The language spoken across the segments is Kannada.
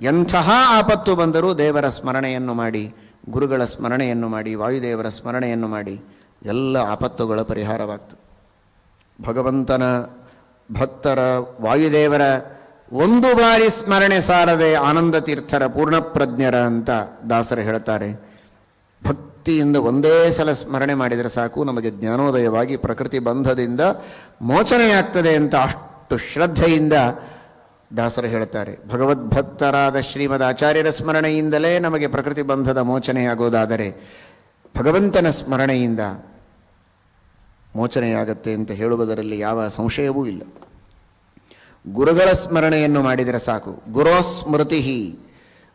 ಎಂತಹ ಆಪತ್ತು ಬಂದರೂ ದೇವರ ಸ್ಮರಣೆಯನ್ನು ಮಾಡಿ, ಗುರುಗಳ ಸ್ಮರಣೆಯನ್ನು ಮಾಡಿ, ವಾಯುದೇವರ ಸ್ಮರಣೆಯನ್ನು ಮಾಡಿ, ಎಲ್ಲ ಆಪತ್ತುಗಳ ಪರಿಹಾರವಾಗ್ತದೆ. ಭಗವಂತನ ಭಕ್ತರ, ವಾಯುದೇವರ ಒಂದು ಬಾರಿ ಸ್ಮರಣೆ ಸಾರದೆ ಆನಂದ ತೀರ್ಥರ ಪೂರ್ಣಪ್ರಜ್ಞರ ಅಂತ ದಾಸರು ಹೇಳ್ತಾರೆ. ಭಕ್ತಿಯಿಂದ ಒಂದೇ ಸಲ ಸ್ಮರಣೆ ಮಾಡಿದರೆ ಸಾಕು, ನಮಗೆ ಜ್ಞಾನೋದಯವಾಗಿ ಪ್ರಕೃತಿ ಬಂಧದಿಂದ ಮೋಚನೆಯಾಗ್ತದೆ ಅಂತ ಅಷ್ಟು ಶ್ರದ್ಧೆಯಿಂದ ದಾಸರು ಹೇಳ್ತಾರೆ ಭಗವದ್ಭಕ್ತರಾದ ಶ್ರೀಮದ್ ಆಚಾರ್ಯರ ಸ್ಮರಣೆಯಿಂದಲೇ ನಮಗೆ ಪ್ರಕೃತಿ ಬಂಧದ ಮೋಚನೆಯಾಗೋದಾದರೆ, ಭಗವಂತನ ಸ್ಮರಣೆಯಿಂದ ಮೋಚನೆಯಾಗತ್ತೆ ಅಂತ ಹೇಳುವುದರಲ್ಲಿ ಯಾವ ಸಂಶಯವೂ ಇಲ್ಲ. ಗುರುಗಳ ಸ್ಮರಣೆಯನ್ನು ಮಾಡಿದರೆ ಸಾಕು. ಗುರೋ ಸ್ಮೃತಿ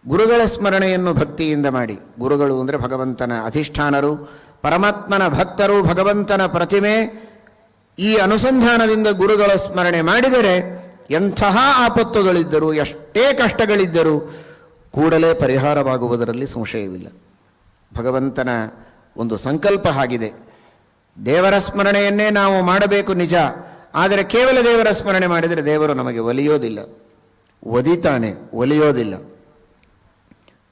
ಗುರುಗಳ ಸ್ಮರಣೆಯನ್ನು ಭಕ್ತಿಯಿಂದ ಮಾಡಿ. ಗುರುಗಳು ಅಂದರೆ ಭಗವಂತನ ಅಧಿಷ್ಠಾನರು, ಪರಮಾತ್ಮನ ಭಕ್ತರು, ಭಗವಂತನ ಪ್ರತಿಮೆ. ಈ ಅನುಸಂಧಾನದಿಂದ ಗುರುಗಳ ಸ್ಮರಣೆ ಮಾಡಿದರೆ ಎಂತಹ ಆಪತ್ತುಗಳಿದ್ದರೂ, ಎಷ್ಟೇ ಕಷ್ಟಗಳಿದ್ದರೂ ಕೂಡಲೇ ಪರಿಹಾರವಾಗುವುದರಲ್ಲಿ ಸಂಶಯವಿಲ್ಲ. ಭಗವಂತನ ಒಂದು ಸಂಕಲ್ಪ ಆಗಿದೆ. ದೇವರ ಸ್ಮರಣೆಯನ್ನೇ ನಾವು ಮಾಡಬೇಕು ನಿಜ. ಆದರೆ ಕೇವಲ ದೇವರ ಸ್ಮರಣೆ ಮಾಡಿದರೆ ದೇವರು ನಮಗೆ ಒಲಿಯೋದಿಲ್ಲ. ಒದಿತಾನೆ, ಒಲಿಯೋದಿಲ್ಲ.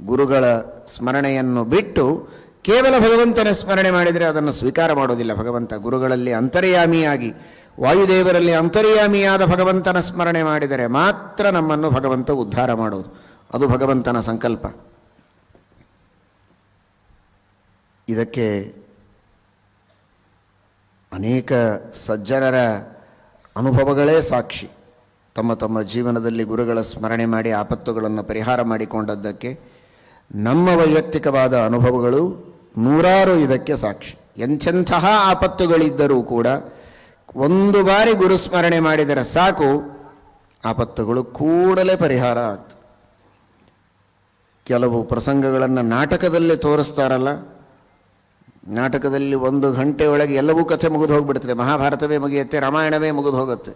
ಗುರುಗಳ ಸ್ಮರಣೆಯನ್ನು ಬಿಟ್ಟು ಕೇವಲ ಭಗವಂತನ ಸ್ಮರಣೆ ಮಾಡಿದರೆ ಅದನ್ನು ಸ್ವೀಕಾರ ಮಾಡೋದಿಲ್ಲ. ಭಗವಂತ ಗುರುಗಳಲ್ಲಿ ಅಂತರ್ಯಾಮಿಯಾಗಿ ವಾಯುದೇವರಲ್ಲಿ ಅಂತರ್ಯಾಮಿಯಾದ ಭಗವಂತನ ಸ್ಮರಣೆ ಮಾಡಿದರೆ ಮಾತ್ರ ನಮ್ಮನ್ನು ಭಗವಂತ ಉದ್ಧಾರ ಮಾಡೋದು. ಅದು ಭಗವಂತನ ಸಂಕಲ್ಪ. ಇದಕ್ಕೆ ಅನೇಕ ಸಜ್ಜನರ ಅನುಭವಗಳೇ ಸಾಕ್ಷಿ. ತಮ್ಮ ತಮ್ಮ ಜೀವನದಲ್ಲಿ ಗುರುಗಳ ಸ್ಮರಣೆ ಮಾಡಿ ಆಪತ್ತುಗಳನ್ನು ಪರಿಹಾರ ಮಾಡಿಕೊಂಡದ್ದಕ್ಕೆ ನಮ್ಮ ವೈಯಕ್ತಿಕವಾದ ಅನುಭವಗಳು ನೂರಾರು ಇದಕ್ಕೆ ಸಾಕ್ಷಿ. ಎಂಥೆಂತಹ ಆಪತ್ತುಗಳಿದ್ದರೂ ಕೂಡ ಒಂದು ಬಾರಿ ಗುರು ಸ್ಮರಣೆ ಮಾಡಿದರೆ ಸಾಕು, ಆಪತ್ತುಗಳು ಕೂಡಲೇ ಪರಿಹಾರ ಆಯಿತು ಕೆಲವು ಪ್ರಸಂಗಗಳನ್ನು ನಾಟಕದಲ್ಲೇ ತೋರಿಸ್ತಾರಲ್ಲ, ನಾಟಕದಲ್ಲಿ ಒಂದು ಗಂಟೆ ಒಳಗೆ ಎಲ್ಲವೂ ಕಥೆ ಮುಗಿದು ಹೋಗ್ಬಿಡ್ತದೆ. ಮಹಾಭಾರತವೇ ಮುಗಿಯುತ್ತೆ, ರಾಮಾಯಣವೇ ಮುಗಿದು ಹೋಗುತ್ತೆ.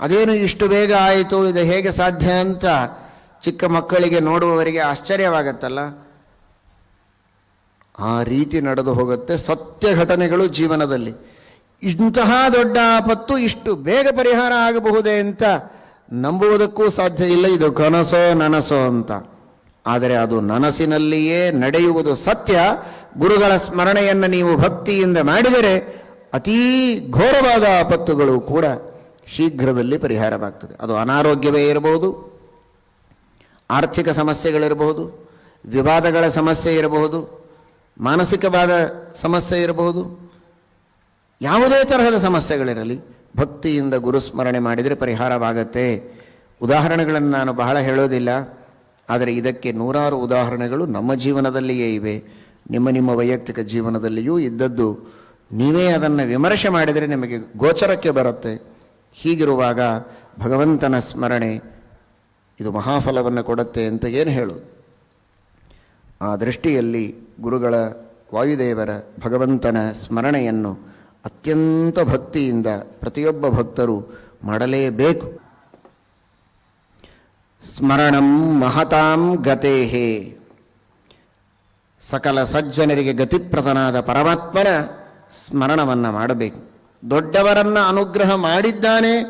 ಅದೇನು ಇಷ್ಟು ಬೇಗ ಆಯಿತು, ಇದು ಹೇಗೆ ಸಾಧ್ಯ ಅಂತ ಚಿಕ್ಕ ಮಕ್ಕಳಿಗೆ ನೋಡುವವರಿಗೆ ಆಶ್ಚರ್ಯವಾಗತ್ತಲ್ಲ. ಆ ರೀತಿ ನಡೆದು ಹೋಗುತ್ತೆ ಸತ್ಯ ಘಟನೆಗಳು ಜೀವನದಲ್ಲಿ. ಇಂತಹ ದೊಡ್ಡ ಆಪತ್ತು ಇಷ್ಟು ಬೇಗ ಪರಿಹಾರ ಆಗಬಹುದೇ ಅಂತ ನಂಬುವುದಕ್ಕೂ ಸಾಧ್ಯ ಇಲ್ಲ. ಇದು ಕನಸೋ ನನಸೋ ಅಂತ. ಆದರೆ ಅದು ನನಸಿನಲ್ಲಿಯೇ ನಡೆಯುವುದು ಸತ್ಯ. ಗುರುಗಳ ಸ್ಮರಣೆಯನ್ನು ನೀವು ಭಕ್ತಿಯಿಂದ ಮಾಡಿದರೆ ಅತೀ ಘೋರವಾದ ಆಪತ್ತುಗಳು ಕೂಡ ಶೀಘ್ರದಲ್ಲಿ ಪರಿಹಾರವಾಗ್ತದೆ. ಅದು ಅನಾರೋಗ್ಯವೇ ಇರಬಹುದು, ಆರ್ಥಿಕ ಸಮಸ್ಯೆಗಳಿರಬಹುದು, ವಿವಾದಗಳ ಸಮಸ್ಯೆ ಇರಬಹುದು, ಮಾನಸಿಕವಾದ ಸಮಸ್ಯೆ ಇರಬಹುದು ಯಾವುದೇ ತರಹದ ಸಮಸ್ಯೆಗಳಿರಲಿ, ಭಕ್ತಿಯಿಂದ ಗುರುಸ್ಮರಣೆ ಮಾಡಿದರೆ ಪರಿಹಾರವಾಗತ್ತೆ. ಉದಾಹರಣೆಗಳನ್ನು ನಾನು ಬಹಳ ಹೇಳೋದಿಲ್ಲ, ಆದರೆ ಇದಕ್ಕೆ ನೂರಾರು ಉದಾಹರಣೆಗಳು ನಮ್ಮ ಜೀವನದಲ್ಲಿಯೇ ಇವೆ. ನಿಮ್ಮ ನಿಮ್ಮ ವೈಯಕ್ತಿಕ ಜೀವನದಲ್ಲಿಯೂ ಇದ್ದದ್ದು. ನೀವೇ ಅದನ್ನು ವಿಮರ್ಶೆ ಮಾಡಿದರೆ ನಿಮಗೆ ಗೋಚರಕ್ಕೆ ಬರುತ್ತೆ. ಹೀಗಿರುವಾಗ ಭಗವಂತನ ಸ್ಮರಣೆ ಇದು ಮಹಾಫಲವನ್ನು ಕೊಡುತ್ತೆ ಅಂತ ಏನು ಹೇಳು ಆ ದೃಷ್ಟಿಯಲ್ಲಿ ಗುರುಗಳ ವಾಯುದೇವರ ಭಗವಂತನ ಸ್ಮರಣೆಯನ್ನು ಅತ್ಯಂತ ಭಕ್ತಿಯಿಂದ ಪ್ರತಿಯೊಬ್ಬ ಭಕ್ತರು ಮಾಡಲೇಬೇಕು. ಸ್ಮರಣಂ ಮಹತಾಂ ಗತೇಹೇ. ಸಕಲ ಸಜ್ಜನರಿಗೆ ಗತಿಪ್ರದನಾದ ಪರಮಾತ್ಮನ ಸ್ಮರಣವನ್ನು ಮಾಡಬೇಕು. ದೊಡ್ಡವರನ್ನು ಅನುಗ್ರಹ ಮಾಡಿದ್ದಾನೆ,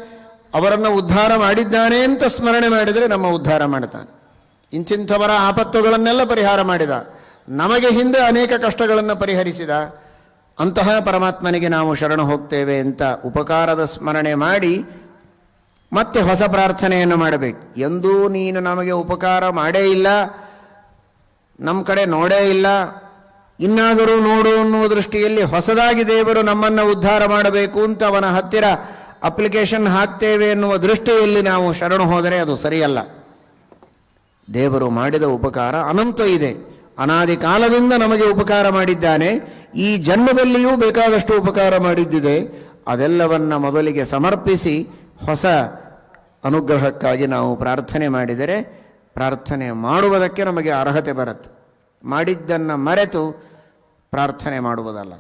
ಅವರನ್ನು ಉದ್ಧಾರ ಮಾಡಿದ್ದಾನೆ ಅಂತ ಸ್ಮರಣೆ ಮಾಡಿದರೆ ನಮ್ಮ ಉದ್ಧಾರ ಮಾಡ್ತಾನೆ. ಇಂತಿಂಥವರ ಆಪತ್ತುಗಳನ್ನೆಲ್ಲ ಪರಿಹಾರ ಮಾಡಿದ, ನಮಗೆ ಹಿಂದೆ ಅನೇಕ ಕಷ್ಟಗಳನ್ನು ಪರಿಹರಿಸಿದ ಅಂತಹ ಪರಮಾತ್ಮನಿಗೆ ನಾವು ಶರಣ ಹೋಗ್ತೇವೆ ಅಂತ ಉಪಕಾರದ ಸ್ಮರಣೆ ಮಾಡಿ ಮತ್ತೆ ಹೊಸ ಪ್ರಾರ್ಥನೆಯನ್ನು ಮಾಡಬೇಕು. ಎಂದೂ ನೀನು ನಮಗೆ ಉಪಕಾರ ಮಾಡೇ ಇಲ್ಲ ನಮ್ಮ ಕಡೆ ನೋಡೇ ಇಲ್ಲ, ಇನ್ನಾದರೂ ನೋಡು ಅನ್ನುವ ದೃಷ್ಟಿಯಲ್ಲಿ ಹೊಸದಾಗಿ ದೇವರು ನಮ್ಮನ್ನು ಉದ್ಧಾರ ಮಾಡಬೇಕು ಅಂತ ಅವನ ಹತ್ತಿರ ಅಪ್ಲಿಕೇಶನ್ ಹಾಕ್ತೇವೆ ಎನ್ನುವ ದೃಷ್ಟಿಯಲ್ಲಿ ನಾವು ಶರಣು ಹೋದರೆ ಅದು ಸರಿಯಲ್ಲ. ದೇವರು ಮಾಡಿದ ಉಪಕಾರ ಅನಂತ ಇದೆ. ಅನಾದಿ ಕಾಲದಿಂದ ನಮಗೆ ಉಪಕಾರ ಮಾಡಿದ್ದಾನೆ, ಈ ಜನ್ಮದಲ್ಲಿಯೂ ಬೇಕಾದಷ್ಟು ಉಪಕಾರ ಮಾಡಿದ್ದಿದೆ. ಅದೆಲ್ಲವನ್ನ ಮೊದಲಿಗೆ ಸಮರ್ಪಿಸಿ ಹೊಸ ಅನುಗ್ರಹಕ್ಕಾಗಿ ನಾವು ಪ್ರಾರ್ಥನೆ ಮಾಡಿದರೆ, ಪ್ರಾರ್ಥನೆ ಮಾಡುವುದಕ್ಕೆ ನಮಗೆ ಅರ್ಹತೆ ಬರುತ್ತೆ. ಮಾಡಿದ್ದನ್ನು ಮರೆತು ಪ್ರಾರ್ಥನೆ ಮಾಡುವುದಲ್ಲ.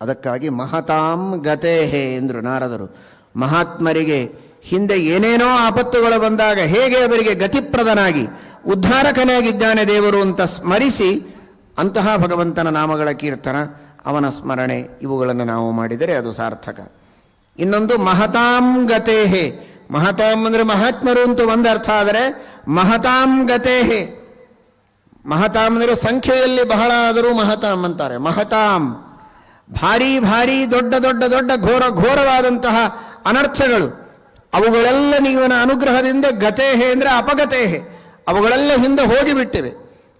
ಅದಕ್ಕಾಗಿ ಮಹತಾಂ ಗತೇಹೆ ಎಂದರು ನಾರದರು. ಮಹಾತ್ಮರಿಗೆ ಹಿಂದೆ ಏನೇನೋ ಆಪತ್ತುಗಳು ಬಂದಾಗ ಹೇಗೆ ಅವರಿಗೆ ಗತಿಪ್ರದನಾಗಿ ಉದ್ಧಾರಕನಾಗಿದ್ದಾನೆ ದೇವರು ಅಂತ ಸ್ಮರಿಸಿ ಅಂತಹ ಭಗವಂತನ ನಾಮಗಳ ಕೀರ್ತನ, ಅವನ ಸ್ಮರಣೆ ಇವುಗಳನ್ನು ನಾವು ಮಾಡಿದರೆ ಅದು ಸಾರ್ಥಕ. ಇನ್ನೊಂದು ಮಹತಾಂ ಗತೇಹೆ. ಮಹತಾಂ ಅಂದರೆ ಮಹಾತ್ಮರು ಅಂತ ಒಂದು ಅರ್ಥ ಆದರೆ ಮಹತಾಂ ಗತೇಹೆ. ಮಹತಾಂ ಅಂದರೆ ಸಂಖ್ಯೆಯಲ್ಲಿ ಬಹಳ ಆದರೂ ಮಹತಾಂ ಅಂತಾರೆ. ಮಹತಾಂ. ಭಾರಿ ಭಾರಿ ದೊಡ್ಡ ದೊಡ್ಡ ದೊಡ್ಡ ಘೋರ ಘೋರವಾದಂತಹ ಅನರ್ಥಗಳು. ಅವುಗಳೆಲ್ಲ ನೀವನ ಅನುಗ್ರಹದಿಂದ ಗತೇಹೆ ಅಂದರೆ ಅಪಗತೇಹೆ. ಅವುಗಳೆಲ್ಲ ಹಿಂದೆ ಹೋಗಿಬಿಟ್ಟಿವೆ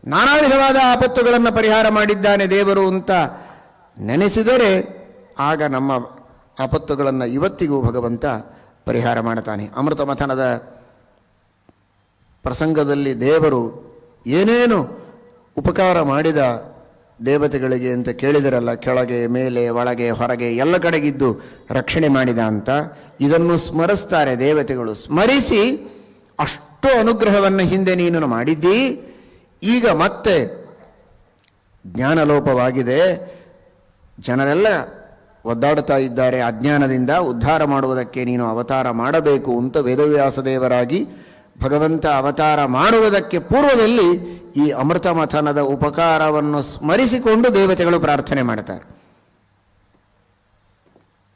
ನಾನಾ ವಿಧವಾದ ಆಪತ್ತುಗಳನ್ನು ಪರಿಹಾರ ಮಾಡಿದ್ದಾನೆ ದೇವರು ಅಂತ ನೆನೆಸಿದರೆ ಆಗ ನಮ್ಮ ಆಪತ್ತುಗಳನ್ನು ಇವತ್ತಿಗೂ ಭಗವಂತ ಪರಿಹಾರ ಮಾಡುತ್ತಾನೆ. ಅಮೃತ ಮಥನದ ಪ್ರಸಂಗದಲ್ಲಿ ದೇವರು ಏನೇನು ಉಪಕಾರ ಮಾಡಿದ ದೇವತೆಗಳಿಗೆ ಅಂತ ಕೇಳಿದರಲ್ಲ, ಕೆಳಗೆ, ಮೇಲೆ, ಒಳಗೆ, ಹೊರಗೆ, ಎಲ್ಲ ಕಡೆಗಿದ್ದು ರಕ್ಷಣೆ ಮಾಡಿದ ಅಂತ ಇದನ್ನು ಸ್ಮರಿಸ್ತಾರೆ ದೇವತೆಗಳು. ಸ್ಮರಿಸಿ ಅಷ್ಟು ಅನುಗ್ರಹವನ್ನು ಹಿಂದೆ ನೀನು ಮಾಡಿದ್ದಿ. ಈಗ ಮತ್ತೆ ಜ್ಞಾನಲೋಪವಾಗಿದೆ. ಜನರೆಲ್ಲ ಒದ್ದಾಡುತ್ತಾ ಇದ್ದಾರೆ. ಅಜ್ಞಾನದಿಂದ ಉದ್ಧಾರ ಮಾಡುವುದಕ್ಕೆ ನೀನು ಅವತಾರ ಮಾಡಬೇಕು ಅಂತ ವೇದವ್ಯಾಸ ದೇವರಾಗಿ ಭಗವಂತ ಅವತಾರ ಮಾಡುವುದಕ್ಕೆ ಪೂರ್ವದಲ್ಲಿ ಈ ಅಮೃತ ಮಥನದ ಉಪಕಾರವನ್ನು ಸ್ಮರಿಸಿಕೊಂಡು ದೇವತೆಗಳು ಪ್ರಾರ್ಥನೆ ಮಾಡ್ತಾರೆ.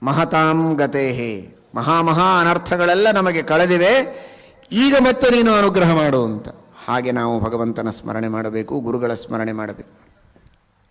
ಮಹತಾಂ ಗತೇಹೇ. ಮಹಾಮಹಾ ಅನರ್ಥಗಳೆಲ್ಲ ನಮಗೆ ಕಳೆದಿವೆ. ಈಗ ಮತ್ತೆ ನೀನು ಅನುಗ್ರಹ ಮಾಡು ಅಂತ. ಹಾಗೆ ನಾವು ಭಗವಂತನ ಸ್ಮರಣೆ ಮಾಡಬೇಕು ಗುರುಗಳ ಸ್ಮರಣೆ ಮಾಡಬೇಕು.